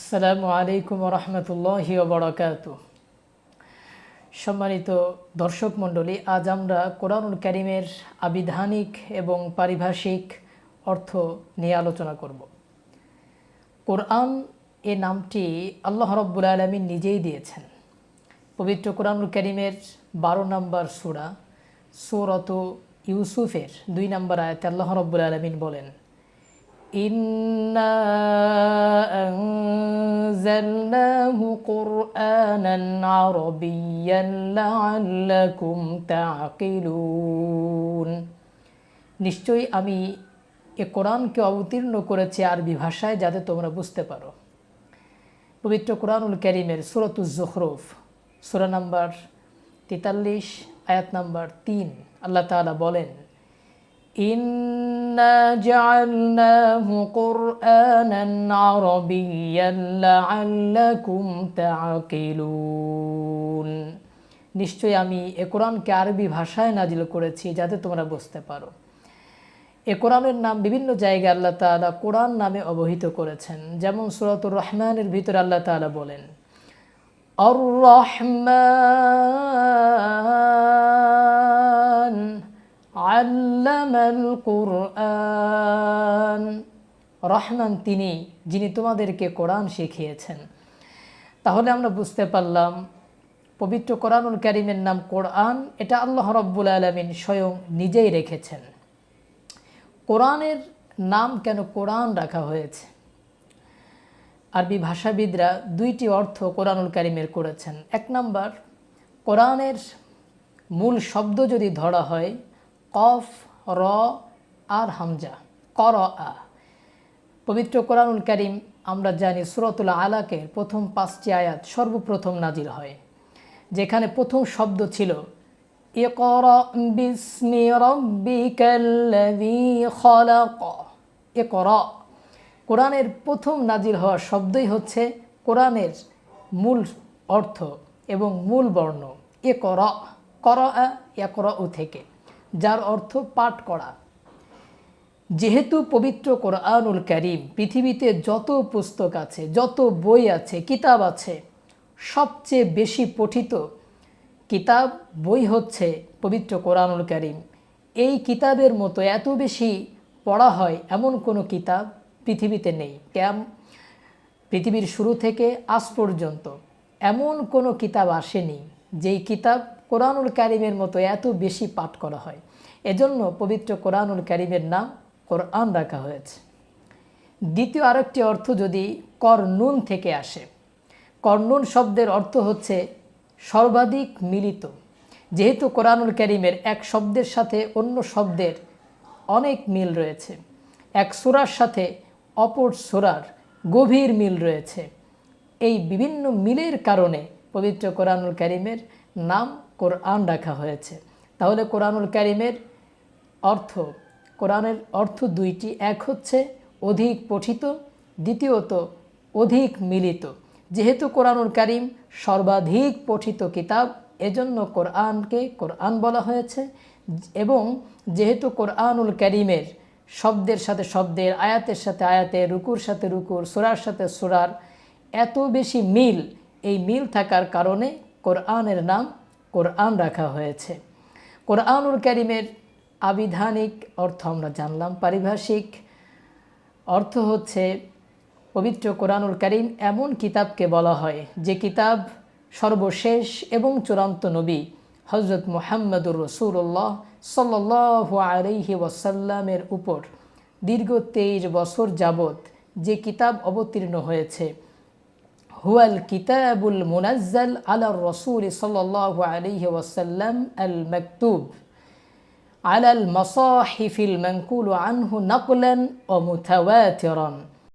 আসসালামু আলাইকুম রহমতুল্লাহ বরকাত সম্মানিত দর্শক মণ্ডলী, আজ আমরা কোরআনুল করিমের আবিধানিক এবং পারিভাষিক অর্থ নিয়ে আলোচনা করব। কোরআন এ নামটি আল্লাহ রব্বুল আলমিন নিজেই দিয়েছেন। পবিত্র কোরআনুল করিমের বারো নম্বর সুরা, সুরত ইউসুফের দুই নম্বর আয়াতে আল্লাহ রব্বুল আলমিন বলেন إنا أنزلناه قرآنا عربيا لعلكم تعقلون নিশ্চয়ই আমি এ কোরআনকে অবতীর্ণ করেছি আরবি ভাষায় যাতে তোমরা বুঝতে পারো পবিত্র কোরআনুল করিমের সুরতুজ জখরুফ সুরা নাম্বার তেতাল্লিশ আয়াত নাম্বার তিন আল্লাহ তাআলা বলেন إنا جعلناه قرآنا عربيا لعلكم تعقلون নিশ্চয়ই আমি এ কোরআনকে আরবি ভাষায় নাজিল করেছি যাতে তোমরা বুঝতে পারো এ কোরআনের নাম বিভিন্ন জায়গায় আল্লাহ তাআলা কোরআন নামে অবহিত করেছেন যেমন সুরাতুর রহমানের ভিতরে আল্লাহ তাআলা বলেন আর রহমান আল্লামাল কোরআন। রহমান তিনি, যিনি তোমাদেরকে কোরআন শিখিয়েছেন। তাহলে আমরা বুঝতে পারলাম, পবিত্র কোরআনুল করিমের নাম কোরআন, এটা আল্লাহ রব্বুল আলমিন স্বয়ং নিজেই রেখেছেন। কোরআনের নাম কেন কোরআন রাখা হয়েছে? আরবি ভাষাবিদরা দুইটি অর্থ কোরআনুল করিমের করেছেন। এক নম্বর, কোরআনের মূল শব্দ যদি ধরা হয় কফ, র, আর হামজা। কর আ পবিত্র কোরআনুল করিম, আমরা জানি সুরতুল আলাকের প্রথম পাঁচটি আয়াত সর্বপ্রথম নাজির হয়, যেখানে প্রথম শব্দ ছিল কোরআনের প্রথম নাজির হওয়া শব্দই হচ্ছে কোরআনের মূল অর্থ এবং মূল বর্ণ। এ কর কর থেকে। যার অর্থ পাঠ করা। যেহেতু পবিত্র কোরআনুল করিম পৃথিবীতে যত পুস্তক আছে, যত বই আছে, কিতাব আছে, সবচেয়ে বেশি পঠিত কিতাব, বই হচ্ছে পবিত্র কোরআনুল করিম। এই কিতাবের মতো এত বেশি পড়া হয় এমন কোনো কিতাব পৃথিবীতে নেই। ক্যাম পৃথিবীর শুরু থেকে আজ পর্যন্ত এমন কোনো কিতাব আসেনি যেই কিতাব কোরআনুল কারিমের মতো এত বেশি পাঠ করা হয়। এজন্য পবিত্র কোরআনুল কারিমের নাম কোরআন রাখা হয়েছে। দ্বিতীয় আরেকটি অর্থ যদি করনুন থেকে আসে। কর্নুন শব্দের অর্থ হচ্ছে সর্বাধিক মিলিত। যেহেতু কোরআনুল করিমের এক শব্দের সাথে অন্য শব্দের অনেক মিল রয়েছে। এক সুরার সাথে অপর সুরার গভীর মিল রয়েছে। এই বিভিন্ন মিলের কারণে পবিত্র কোরআনুল করিমের নাম কোরআন রাখা হয়েছে। তাহলে কোরআনুল করিমের অর্থ, কোরআনের অর্থ দুইটি, এক হচ্ছে অধিক পঠিত, দ্বিতীয়ত অধিক মিলিত। যেহেতু কোরআনুল করিম সর্বাধিক পঠিত কিতাব, এজন্য কোরআনকে কোরআন বলা হয়েছে এবং যেহেতু কোরআনুল করিমের শব্দের সাথে শব্দের, আয়াতের সাথে আয়াতের রুকুর সাথে রুকুর, সুরার সাথে সুরার এত বেশি মিল, এই মিল থাকার কারণে কোরআনের নাম কোরআন রাখা হয়েছে। কোরআনুল করিমের আবিধানিক অর্থ আমরা জানলাম। পারিভাষিক অর্থ হচ্ছে পবিত্র কোরআনুল করিম এমন কিতাবকে বলা হয়, যে কিতাব সর্বশেষ এবং চূড়ান্ত নবী হজরত মোহাম্মদুর রসুল্লাহ সাল্লাহ আলহি ওয়াসাল্লামের উপর দীর্ঘ তেইশ বছর যাবৎ যে কিতাব অবতীর্ণ হয়েছে هو الكتاب المنزل على الرسول صلى الله عليه وسلم المكتوب. على المصاحف المنقول عنه نقلا ومتواترا.